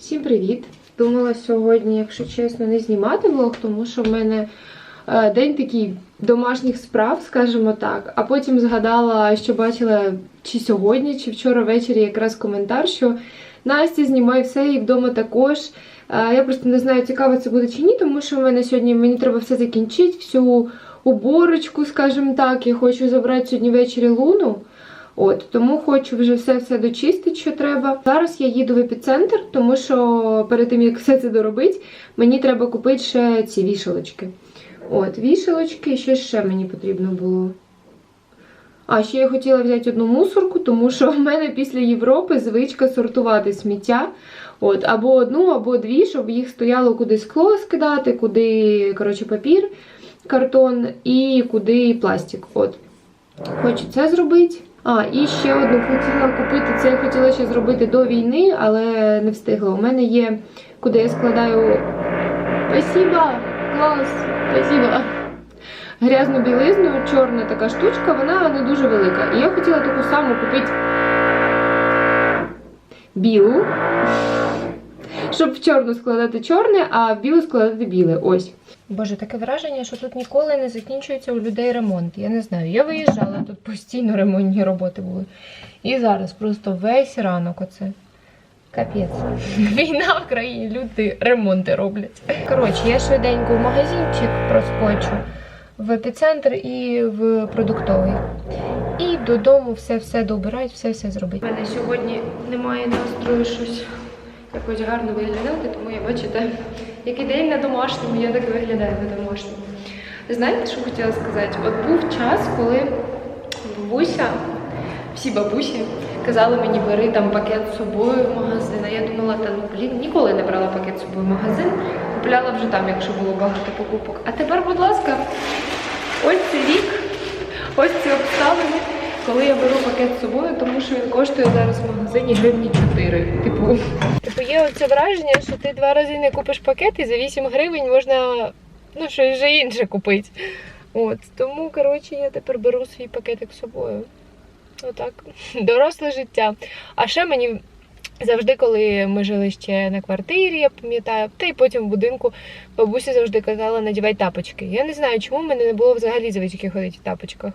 Всім привіт! Думала сьогодні, якщо чесно, не знімати влог, тому що в мене е, день такий домашніх справ, скажімо так. А потім згадала, що бачила чи сьогодні, чи вчора ввечері якраз коментар, що Настя знімає все і вдома також. Е, я просто не знаю, цікаво це буде чи ні, тому що в мене сьогодні мені треба все закінчити, всю уборочку, скажімо так. Я хочу забрати сьогодні ввечері луну. От, тому хочу вже все-все дочистити, що треба. Зараз я їду в епіцентр, тому що перед тим, як все це доробити, мені треба купити ще ці вішалочки. От, вішалочки, що ще мені потрібно було. А ще я хотіла взяти одну мусорку, тому що в мене після Європи звичка сортувати сміття. От, або одну, або дві, щоб їх стояло куди скло скидати, куди коротше, папір, картон і куди пластик. От. Хочу це зробити. А, і ще одну хотіла купити. Це я хотіла ще зробити до війни, але не встигла. У мене є, куди я складаю. Спасибо! Клас! Спасибо! Грязну білизну, чорна така штучка, вона не дуже велика. І я хотіла таку саму купити білу, щоб в чорну складати чорне, а в білу складати біле. Ось. Боже, таке враження, що тут ніколи не закінчується у людей ремонт. Я не знаю. Я виїжджала, тут постійно ремонтні роботи були. І зараз просто весь ранок оце. Капець. Війна в країні, люди ремонти роблять. Коротше, я швиденько в магазинчик проскочу, в епіцентр і в продуктовий. І додому все-все добирають, все-все зробить. У мене сьогодні немає настрою щось якось гарно виглядати, тому я бачите, як день на домашньому, я так і виглядаю на домашньому. Знаєте, що хотіла сказати? От був час, коли бабуся, всі бабусі казали мені, бери там пакет з собою в магазин. А я думала, та ну блін, ніколи не брала пакет з собою в магазин, купляла вже там, якщо було багато покупок. А тепер, будь ласка, ось цей рік, ось ці обставини. Коли я беру пакет з собою, тому що він коштує зараз в магазині гривні 4. Типу, типу є оце враження, що ти два рази не купиш пакет і за 8 гривень можна ну, щось вже інше купити. От, тому, коротше, я тепер беру свій пакетик з собою. Отак. Доросле життя. А ще мені завжди, коли ми жили ще на квартирі, я пам'ятаю, та й потім в будинку бабуся завжди казала, надівай тапочки. Я не знаю, чому мене не було взагалі звички ходити в тапочках.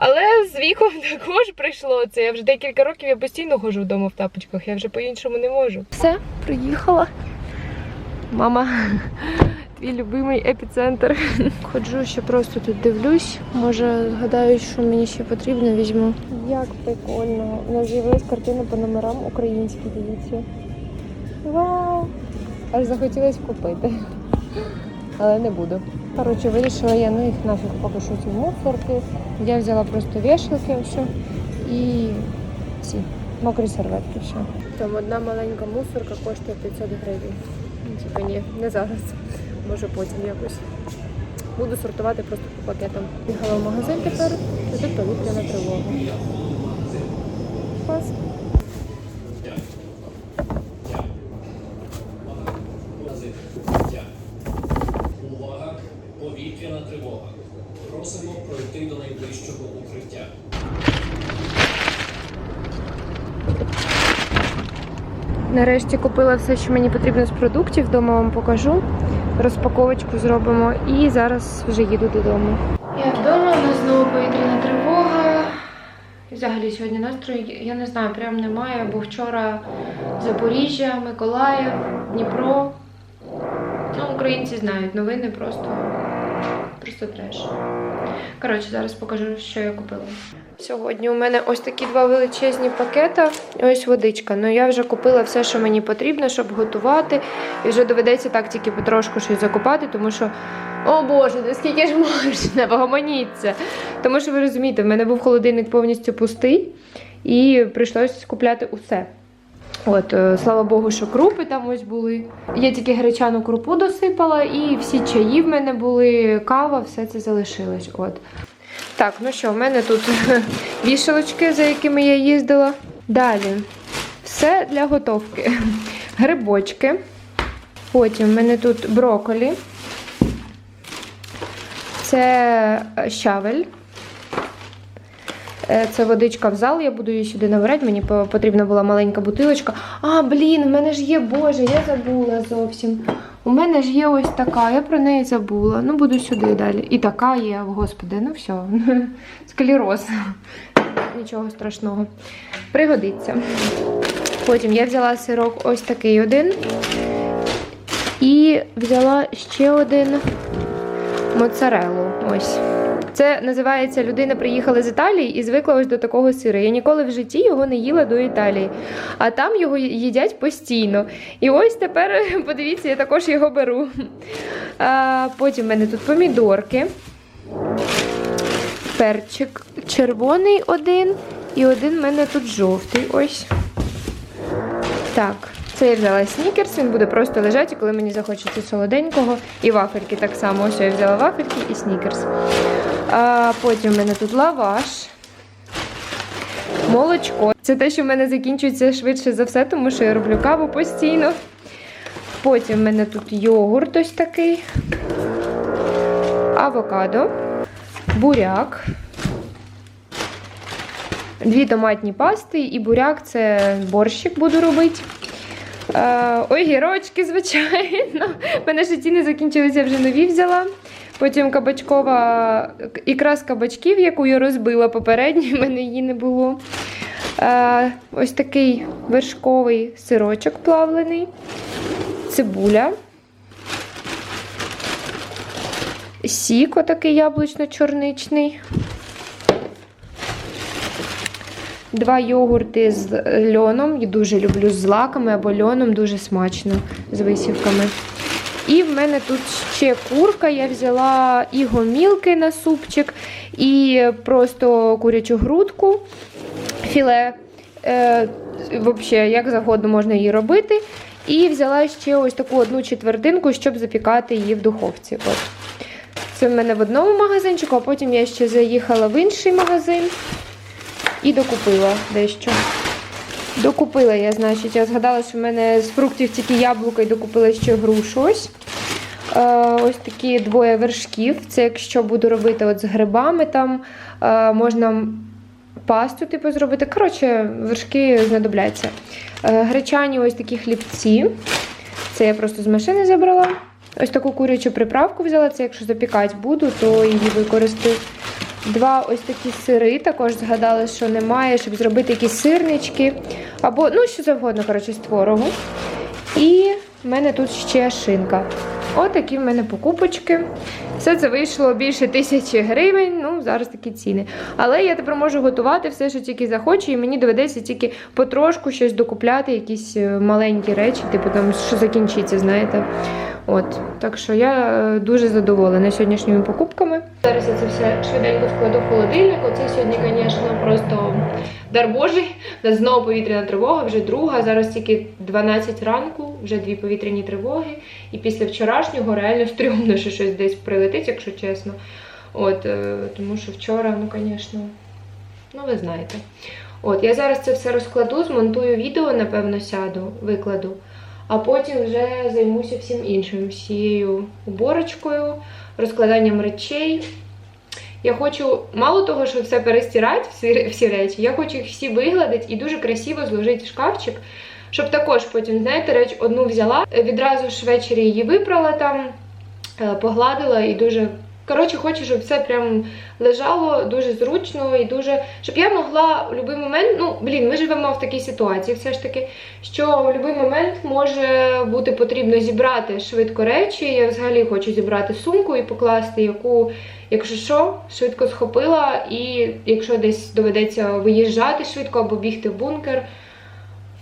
Але з віком також прийшло це. Я вже декілька років я постійно ходжу вдома в тапочках, я вже по-іншому не можу. Все, приїхала. Мама, твій любимий епіцентр. Ходжу ще просто тут дивлюсь. Може, згадаю, що мені ще потрібно, візьму. Як прикольно. У нас з'явилась картина по номерам українські, дивіться. Вау! Аж захотілося купити. Але не буду. Коротше, вирішила я, ну їх нафіг поки що ці мусорки. Я взяла просто вішалки все і ці мокрі серветки. все. Там одна маленька мусорка коштує 500 гривень. Ну, Типа ні, не зараз. Може потім якось. Буду сортувати просто по пакетам. Їхала в магазин тепер, і тут повітряна тривога. Клас. Увага! Повітряна тривога. Просимо пройти до найближчого укриття. Нарешті купила все, що мені потрібно з продуктів. Вдома вам покажу. Розпаковочку зробимо і зараз вже їду додому. Я вдома, у нас знову повітряна тривога. Взагалі сьогодні настрою, я не знаю, прям немає, бо вчора Запоріжжя, Миколаїв, Дніпро. Ну, українці знають новини просто, просто треш. Коротше, зараз покажу, що я купила. Сьогодні у мене ось такі два величезні пакета. Ось водичка. Ну я вже купила все, що мені потрібно, щоб готувати. І вже доведеться так тільки потрошку щось закупати, тому що. О Боже, ну скільки ж можна, вгомоніться. Тому що ви розумієте, в мене був холодильник повністю пустий, і прийшлось купляти усе. От, е, слава Богу, що крупи там ось були. Я тільки гречану крупу досипала, і всі чаї в мене були, кава, все це залишилось. От. Так, ну що, в мене тут вішалочки, за якими я їздила. Далі все для готовки. Грибочки. Потім в мене тут броколі. Це щавель. Е, Це водичка в зал, я буду її сюди набирати. Мені потрібна була маленька бутилочка. А, блін, в мене ж є, боже, я забула зовсім. У мене ж є ось така, я про неї забула. Ну, буду сюди далі. І така є, господи, ну все. Склероз. Нічого страшного. Пригодиться. Потім я взяла сирок ось такий один. І взяла ще один моцарелу. Ось. Це називається людина приїхала з Італії і звикла ось до такого сира. Я ніколи в житті його не їла до Італії, а там його їдять постійно. І ось тепер, подивіться, я також його беру. А, потім в мене тут помідорки, перчик червоний один, і один в мене тут жовтий. Ось. Так, це я взяла снікерс, він буде просто лежати, коли мені захочеться солоденького. І вафельки так само. Ось я взяла вафельки і снікерс. А, потім в мене тут лаваш, молочко. Це те, що в мене закінчується швидше за все, тому що я роблю каву постійно. Потім в мене тут йогурт ось такий, авокадо, буряк. Дві томатні пасти і буряк це борщик буду робити. Е, огірочки, звичайно. В мене ті не закінчилися, я вже нові взяла. Потім кабачкова ікра з кабачків, яку я розбила попередньо, в мене її не було. Е, ось такий вершковий сирочок плавлений, цибуля. Сік, отакий яблучно-чорничний. Два йогурти з льоном. Я дуже люблю з злаками або льоном, дуже смачно з висівками. І в мене тут ще курка. Я взяла і гомілки на супчик, і просто курячу грудку, філе. Е, Взагалі, як завгодно можна її робити. І взяла ще ось таку одну четвертинку, щоб запікати її в духовці. От. Це в мене в одному магазинчику, а потім я ще заїхала в інший магазин і докупила дещо. Докупила я, значить, я згадала, що в мене з фруктів тільки яблуко і докупила ще грушу. Ось. Е, ось такі двоє вершків. Це якщо буду робити от з грибами, там е, можна пасту типу, зробити. Коротше, вершки знадобляться. Е, гречані ось такі хлібці. Це я просто з машини забрала. Ось таку курячу приправку взяла. Це якщо запікати буду, то її використаю. Два ось такі сири, також згадала, що немає, щоб зробити якісь сирнички. Або, ну, що завгодно, коротше, з творогу. І в мене тут ще шинка. Отакі в мене покупочки. Все це вийшло більше тисячі гривень. Ну, зараз такі ціни. Але я тепер можу готувати все, що тільки захочу, і мені доведеться тільки потрошку щось докупляти, якісь е, маленькі речі, типу там, що закінчиться, знаєте. От, так що я е, дуже задоволена сьогоднішніми покупками. Зараз я це все швиденько складу в холодильник. Оце сьогодні, звісно, просто дар Божий. У нас знову повітряна тривога, вже друга. Зараз тільки 12 ранку, вже дві повітряні тривоги. І після вчорашнього реально стрьомно, що щось десь прилетить, якщо чесно. От, е, тому що вчора, ну, звісно, ну ви знаєте. От, я зараз це все розкладу, змонтую відео, напевно, сяду, викладу. А потім вже займуся всім іншим, всією уборочкою, розкладанням речей. Я хочу, мало того, що все перестирати, всі, всі речі, я хочу їх всі вигладити і дуже красиво зложити в шкафчик, щоб також потім, знаєте, реч одну взяла, відразу ж ввечері її випрала там, е, погладила і дуже. Коротше, хочу, щоб все прям лежало дуже зручно і дуже. Щоб я могла в будь-який момент, ну, блін, ми живемо в такій ситуації, все ж таки, що в будь-який момент може бути потрібно зібрати швидко речі. Я взагалі хочу зібрати сумку і покласти, яку, якщо що, швидко схопила, і якщо десь доведеться виїжджати швидко або бігти в бункер.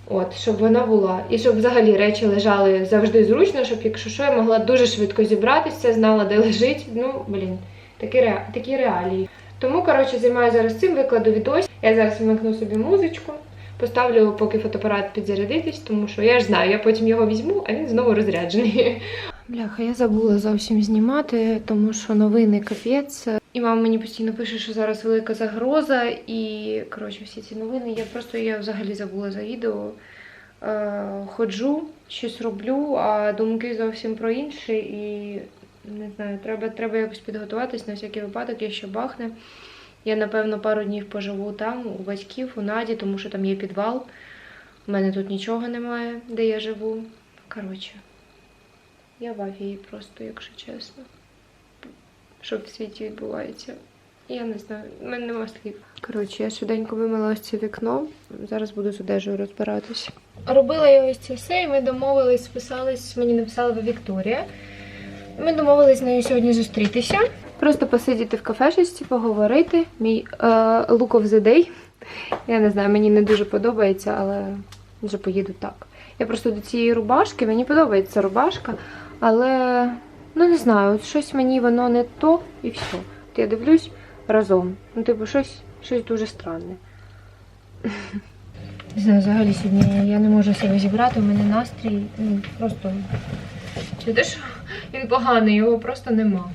От, щоб вона була. І щоб взагалі речі лежали завжди зручно, щоб, якщо що, я могла дуже швидко зібратися, знала, де лежить. Ну, блін, такі, ре... такі реалії. Тому, коротше, займаюся зараз цим, викладу відос. Я зараз вмикну собі музичку, поставлю, поки фотоапарат підзарядитись, тому що я ж знаю, я потім його візьму, а він знову розряджений. Бляха, я забула зовсім знімати, тому що новини капець. І мама мені постійно пише, що зараз велика загроза, і коротше, всі ці новини. Я просто я взагалі забула за відео. Е, ходжу, щось роблю, а думки зовсім про інше. І не знаю, треба, треба якось підготуватись на всякий випадок, якщо бахне. Я, напевно, пару днів поживу там, у батьків, у Наді, тому що там є підвал. У мене тут нічого немає, де я живу. Коротше, я в афії просто, якщо чесно. Що в світі відбувається. Я не знаю, в мене нема слів. Коротше, я швиденько вимила ось це вікно. Зараз буду з одежею розбиратись. Робила я ось це все, і ми домовились, списались, мені написала Вікторія. Ми домовились з нею сьогодні зустрітися. Просто посидіти в кафешечці, поговорити. Мій е, look of the day. Я не знаю, мені не дуже подобається, але вже поїду так. Я просто до цієї рубашки, мені подобається рубашка, але ну не знаю, от щось мені воно не то і все. От я дивлюсь разом. Ну, типу, щось, щось дуже странне. Не знаю, взагалі сьогодні я не можу себе зібрати, у мене настрій ну, просто. Що він поганий, його просто нема.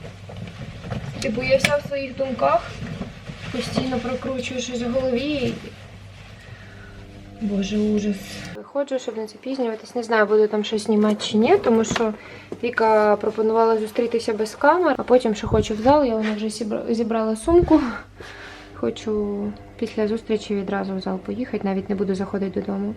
Типу, я вся в своїх думках, постійно прокручую щось в голові. Боже, ужас. Виходжу, щоб не запізнюватись. Не знаю, буду там щось знімати чи ні, тому що Віка пропонувала зустрітися без камер, а потім що хочу в зал, я вона вже зібрала сумку. Хочу після зустрічі відразу в зал поїхати, навіть не буду заходити додому.